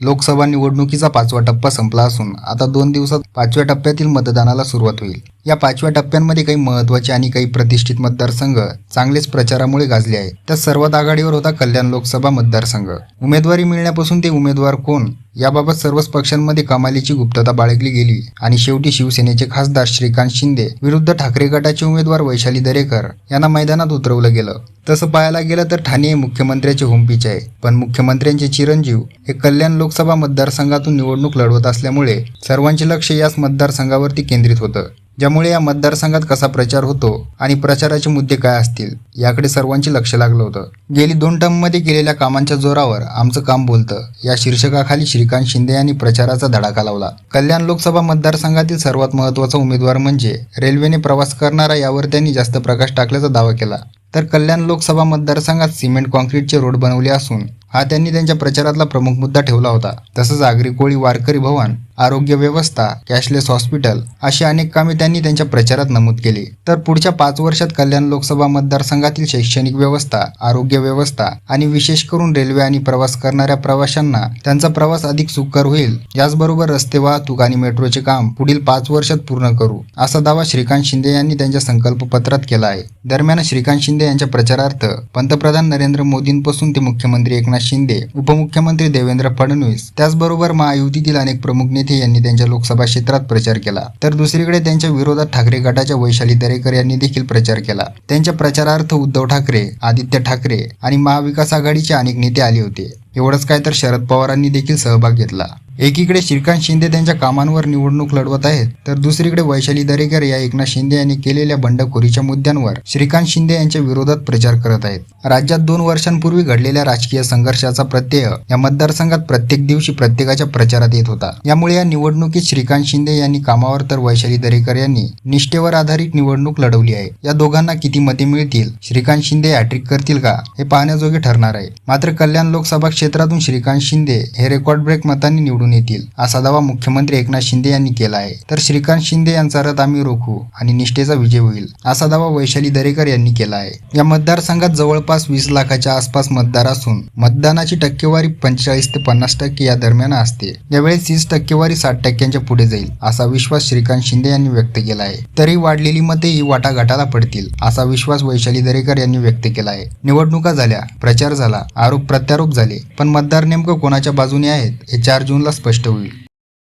लोकसभा निवडणुकीचा पाचवा टप्पा संपला असून आता दोन दिवसात पाचव्या टप्प्यातील मतदानाला सुरुवात होईल. या पाचव्या टप्प्यांमध्ये काही महत्त्वाचे आणि काही प्रतिष्ठित मतदारसंघ चांगलेच प्रचारामुळे गाजले आहेत. त्या सर्वात आघाडीवर होता कल्याण लोकसभा मतदारसंघ. उमेदवारी मिळण्यापासून ते उमेदवार कोण याबाबत सर्वच पक्षांमध्ये कमालीची गुप्तता बाळगली गेली. आणि शेवटी शिवसेनेचे खासदार श्रीकांत शिंदे विरुद्ध ठाकरे गटाचे उमेदवार वैशाली दरेकर यांना मैदानात उतरवलं गेलं. तसं पाहायला गेलं तर ठाणे हे मुख्यमंत्र्याचे होमपिच आहे. पण मुख्यमंत्र्यांचे चिरंजीव हे कल्याण लोकसभा मतदारसंघातून निवडणूक लढवत असल्यामुळे सर्वांचे लक्ष याच मतदारसंघावरती केंद्रित होतं. ज्यामुळे या मतदारसंघात कसा प्रचार होतो आणि प्रचाराचे मुद्दे काय असतील याकडे सर्वांचे लक्ष लागलं होतं. गेली दोन टर्ममध्ये केलेल्या कामांच्या जोरावर आमचं काम बोलतं. या शीर्षकाखाली श्रीकांत शिंदे यांनी प्रचाराचा धडाका लावला. कल्याण लोकसभा मतदारसंघातील सर्वात महत्त्वाचा उमेदवार म्हणजे रेल्वेने प्रवास करणारा यावर त्यांनी जास्त प्रकाश टाकल्याचा दावा केला. तर कल्याण लोकसभा मतदारसंघात सिमेंट कॉन्क्रीटचे रोड बनवले असून हा त्यांनी त्यांच्या प्रचारातला प्रमुख मुद्दा ठेवला होता. तसंच आगरी कोळी वारकरी भवन आरोग्य व्यवस्था कॅशलेस हॉस्पिटल अशी अनेक कामे त्यांनी त्यांच्या प्रचारात नमूद केली. तर पुढच्या पाच वर्षात कल्याण लोकसभा मतदारसंघातील शैक्षणिक व्यवस्था आरोग्य व्यवस्था आणि विशेष करून रेल्वे आणि प्रवास करणाऱ्या प्रवाशांना त्यांचा प्रवास अधिक सुकर होईल. याचबरोबर रस्ते वाहतूक आणि मेट्रोचे काम पुढील पाच वर्षात पूर्ण करू असा दावा श्रीकांत शिंदे यांनी त्यांच्या संकल्प पत्रात केला आहे. दरम्यान श्रीकांत शिंदे यांच्या प्रचारार्थ पंतप्रधान नरेंद्र मोदींपासून ते मुख्यमंत्री एकनाथ शिंदे उपमुख्यमंत्री देवेंद्र फडणवीस त्याचबरोबर महायुतीतील अनेक प्रमुख नेते यांनी त्यांच्या लोकसभा क्षेत्रात प्रचार केला. तर दुसरीकडे त्यांच्या विरोधात ठाकरे गटाच्या वैशाली दरेकर यांनी देखील प्रचार केला. त्यांच्या प्रचारार्थ उद्धव ठाकरे आदित्य ठाकरे आणि महाविकास आघाडीचे अनेक नेते आले होते. एवढंच काय तर शरद पवारांनी देखील सहभाग घेतला. एकीकडे श्रीकांत शिंदे त्यांच्या कामांवर निवडणूक लढवत आहेत तर दुसरीकडे वैशाली दरेकर या एकनाथ शिंदे यांनी केलेल्या बंडखोरीच्या मुद्द्यांवर श्रीकांत शिंदे यांच्या विरोधात प्रचार करत आहेत. राज्यात दोन वर्षांपूर्वी घडलेल्या राजकीय संघर्षाचा प्रत्यय या मतदारसंघात प्रत्येक दिवशी प्रत्येकाच्या प्रचारात येत होता. यामुळे या निवडणुकीत श्रीकांत शिंदे यांनी कामावर तर वैशाली दरेकर यांनी निष्ठेवर आधारित निवडणूक लढवली आहे. या दोघांना किती मते मिळतील श्रीकांत शिंदे हॅट्रिक करतील का हे पाहण्याजोगे ठरणार आहे. मात्र कल्याण लोकसभा क्षेत्रातून श्रीकांत शिंदे हे रेकॉर्ड ब्रेक मतांनी निवडून येतील असा दावा मुख्यमंत्री एकनाथ शिंदे यांनी केला आहे. तर श्रीकांत शिंदे यांचा रथ आम्ही रोखू आणि निष्ठेचा विजय होईल असा दावा वैशाली दरेकर यांनी केला आहे. या मतदारसंघात जवळपास वीस लाखाच्या आसपास मतदार असून मतदानाची टक्केवारी पंचेचाळीस ते पन्नास टक्के या दरम्यान असते. यावेळी तीस टक्केवारी साठ टक्क्यांच्या पुढे जाईल असा विश्वास श्रीकांत शिंदे यांनी व्यक्त केला आहे. तरी वाढलेली मते ही वाटाघाटाला पडतील असा विश्वास वैशाली दरेकर यांनी व्यक्त केला आहे. निवडणुका झाल्या प्रचार झाला आरोप प्रत्यारोप झाले पण मतदार नेमकं कोणाच्या बाजूने आहेत हे चार जूनला स्पष्ट होईल.